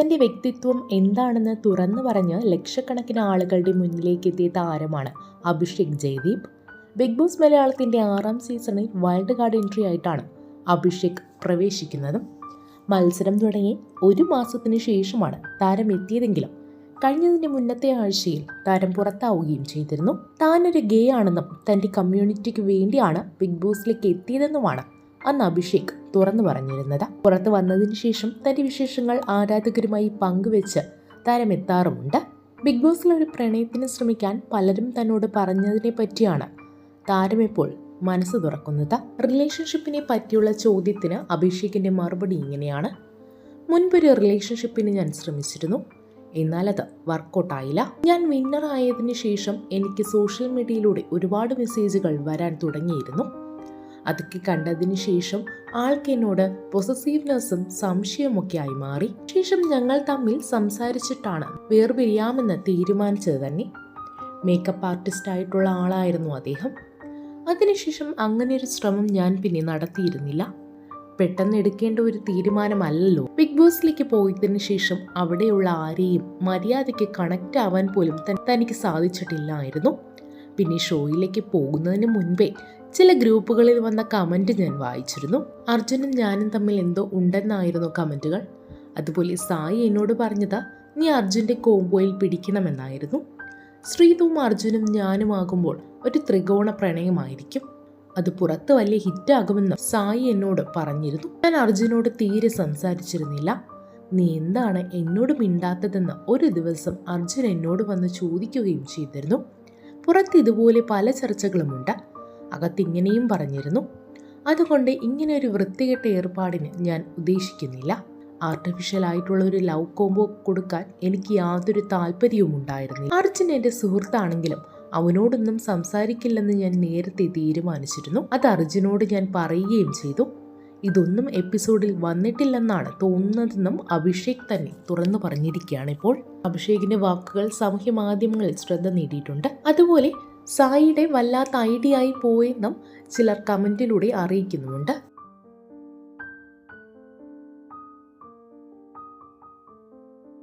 തന്റെ വ്യക്തിത്വം എന്താണെന്ന് തുറന്നു പറഞ്ഞ് ലക്ഷക്കണക്കിന് ആളുകളുടെ മുന്നിലേക്ക് എത്തിയ താരമാണ് അഭിഷേക് ജയദീപ്. ബിഗ് ബോസ് മലയാളത്തിന്റെ ആറാം സീസണിൽ വൈൽഡ് കാർഡ് എൻട്രി ആയിട്ടാണ് അഭിഷേക് പ്രവേശിക്കുന്നതും. മത്സരം തുടങ്ങി ഒരു മാസത്തിന് ശേഷമാണ് താരം എത്തിയതെങ്കിലും കഴിഞ്ഞതിന്റെ മുന്നത്തെ ആഴ്ചയിൽ താരം പുറത്താവുകയും ചെയ്തിരുന്നു. താനൊരു ഗേ ആണെന്നും തന്റെ കമ്മ്യൂണിറ്റിക്ക് വേണ്ടിയാണ് ബിഗ് ബോസിലേക്ക് എത്തിയതെന്നുമാണ് അന്ന് അഭിഷേക് തുറന്നു പറഞ്ഞിരുന്നത്. പുറത്തു വന്നതിന് ശേഷം തന്റെ വിശേഷങ്ങൾ ആരാധകരുമായി പങ്കുവെച്ച് താരം എത്താറുമുണ്ട് ബിഗ് ബോസിൽ ഒരു പ്രണയത്തിന് ശ്രമിക്കാൻ പലരും തന്നോട് പറഞ്ഞതിനെ പറ്റിയാണ് താരം ഇപ്പോൾ മനസ്സ് തുറക്കുന്നത്. റിലേഷൻഷിപ്പിനെ പറ്റിയുള്ള ചോദ്യത്തിന് അഭിഷേകിന്റെ മറുപടി ഇങ്ങനെയാണ്. മുൻപൊരു റിലേഷൻഷിപ്പിന് ഞാൻ ശ്രമിച്ചിരുന്നു. എന്നാൽ അത് വർക്കൗട്ടായില്ല. ഞാൻ വിന്നർ ആയതിനു ശേഷം എനിക്ക് സോഷ്യൽ മീഡിയയിലൂടെ ഒരുപാട് മെസ്സേജുകൾ വരാൻ തുടങ്ങിയിരുന്നു. അതൊക്കെ കണ്ടതിന് ശേഷം ആൾക്ക് എന്നോട് പൊസസീവ്നെസ്സും സംശയമൊക്കെ ആയി മാറി. ശേഷം ഞങ്ങൾ തമ്മിൽ സംസാരിച്ചിട്ടാണ് വേർപിരിയാമെന്ന് തീരുമാനിച്ചത് തന്നെ. മേക്കപ്പ് ആർട്ടിസ്റ്റ് ആയിട്ടുള്ള ആളായിരുന്നു അദ്ദേഹം. അതിനുശേഷം അങ്ങനെ ഒരു ശ്രമം ഞാൻ പിന്നെ നടത്തിയിരുന്നില്ല. പെട്ടെന്ന് എടുക്കേണ്ട ഒരു തീരുമാനമല്ലല്ലോ. ബിഗ് ബോസിലേക്ക് പോയതിനു ശേഷം അവിടെയുള്ള ആരെയും മര്യാദയ്ക്ക് കണക്റ്റ് ആവാൻ പോലും തനിക്ക് സാധിച്ചിട്ടില്ലായിരുന്നു. പിന്നെ ഷോയിലേക്ക് പോകുന്നതിന് മുൻപേ ചില ഗ്രൂപ്പുകളിൽ വന്ന കമന്റ് ഞാൻ വായിച്ചിരുന്നു. അർജുനും ഞാനും തമ്മിൽ എന്തോ ഉണ്ടെന്നായിരുന്നു കമന്റുകൾ. അതുപോലെ സായി എന്നോട് പറഞ്ഞത് നീ അർജുന്റെ കോംബോയിൽ പിടിക്കണമെന്നായിരുന്നു. ശ്രീതുവും അർജുനും ഞാനുമാകുമ്പോൾ ഒരു ത്രികോണ പ്രണയമായിരിക്കും. അത് പുറത്ത് വലിയ ഹിറ്റാകുമെന്ന് സായി എന്നോട് പറഞ്ഞിരുന്നു. ഞാൻ അർജുനോട് തീരെ സംസാരിച്ചിരുന്നില്ല. നീ എന്താണ് എന്നോട് മിണ്ടാത്തതെന്ന് ഒരു ദിവസം അർജുൻ എന്നോട് വന്ന് ചോദിക്കുകയും ചെയ്തിരുന്നു. പുറത്ത് ഇതുപോലെ പല ചർച്ചകളുമുണ്ട്. അകത്തിങ്ങനെയും പറഞ്ഞിരുന്നു. അതുകൊണ്ട് ഇങ്ങനെ ഒരു വൃത്തികെട്ട ഏർപ്പാടിന് ഞാൻ ഉദ്ദേശിക്കുന്നില്ല. ആർട്ടിഫിഷ്യൽ ആയിട്ടുള്ള ഒരു ലവ് കോംബോ കൊടുക്കാൻ എനിക്ക് യാതൊരു താല്പര്യവും ഉണ്ടായിരുന്നില്ല. അർജുൻ എന്റെ സുഹൃത്താണെങ്കിലും അവനോടൊന്നും സംസാരിക്കില്ലെന്ന് ഞാൻ നേരത്തെ തീരുമാനിച്ചിരുന്നു. അത് അർജുനോട് ഞാൻ പറയുകയും ചെയ്തു. ഇതൊന്നും എപ്പിസോഡിൽ വന്നിട്ടില്ലെന്നാണ് തോന്നുന്നതെന്നും അഭിഷേക് തന്നെ തുറന്നു പറഞ്ഞിരിക്കുകയാണ് ഇപ്പോൾ. അഭിഷേകിന്റെ വാക്കുകൾ സാമൂഹ്യ മാധ്യമങ്ങളിൽ ശ്രദ്ധ നേടിയിട്ടുണ്ട്. അതുപോലെ സായിയുടെ വല്ലാത്ത ഐഡിയ ആയി പോയെന്നും ചിലർ കമന്റിലൂടെ അറിയിക്കുന്നുമുണ്ട്.